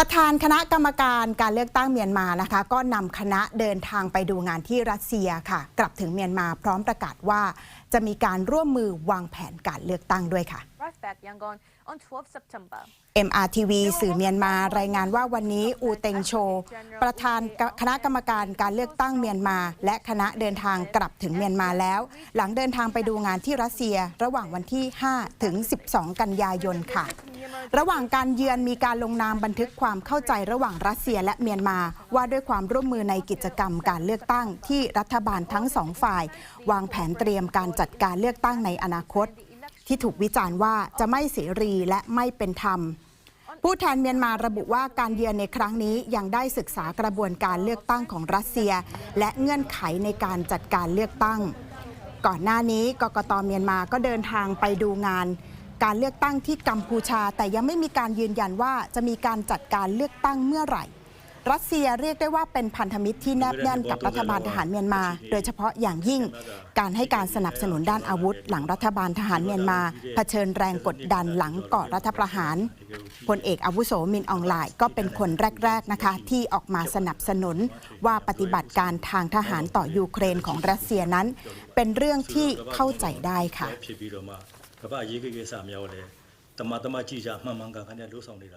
ประธานคณะกรรมการการเลือกตั้งเมียนมานะคะ ก็นำคณะเดินทางไปดูงานที่รัสเซียค่ะ กลับถึงเมียนมาพร้อมประกาศว่า จะมีการร่วมมือวางแผนการเลือกตั้งด้วยค่ะ arrived back Yangon on 12 September. MRTV สื่อเมียนมารายงานว่าวันนี้อูเต็งโช ประธานคณะกรรมการการเลือกตั้งเมียนมา และคณะเดินทางกลับถึงเมียนมาแล้ว หลังเดินทางไปดูงานที่รัสเซีย ระหว่างวันที่ 5 ถึง 12 กันยายนค่ะ ระหว่างการเยือนมีการลงนามบันทึกความเข้าใจระหว่างรัสเซียและเมียนมา ว่าด้วยความร่วมมือในกิจกรรมการเลือกตั้งที่รัฐบาลทั้งสองฝ่าย วางแผนเตรียมการจัดการเลือกตั้งในอนาคต ที่ถูกวิจารณ์ว่าจะไม่เสรีและไม่เป็นธรรมผู้แทนเมียนมาระบุว่าการเยือนในครั้งนี้ยังได้ศึกษากระบวนการเลือกตั้งของรัสเซีย และเงื่อนไขในการจัดการเลือกตั้ง ก่อนหน้านี้กกตเมียนมาก็เดินทางไปดูงาน การเลือกตั้งที่กัมพูชา แต่ยังไม่มีการยืนยันว่าจะมีการจัดการเลือกตั้งเมื่อไหร่ รัสเซียเรียกได้ว่าเป็นพันธมิตรที่แนบแน่นกับรัฐบาลทหารเมียนมา โดยเฉพาะอย่างยิ่ง การให้การสนับสนุนด้านอาวุธ หลังรัฐบาลทหารเมียนมาเผชิญแรงกดดันหลังก่อรัฐประหารพลเอกอาวุโสมินอองไลน์ก็เป็นคนแรก ๆนะคะ ที่ออกมาสนับสนุนว่าปฏิบัติการทางทหารต่อยูเครนของรัสเซียนั้น เป็นเรื่องที่เข้าใจได้ค่ะ ကမ္ဘာရေးကိစ္စများကိုလည်းတမတမကြည့်ကြမှန်မှန်ကန်ကန်နဲ့လှုပ်ဆောင်နေတာ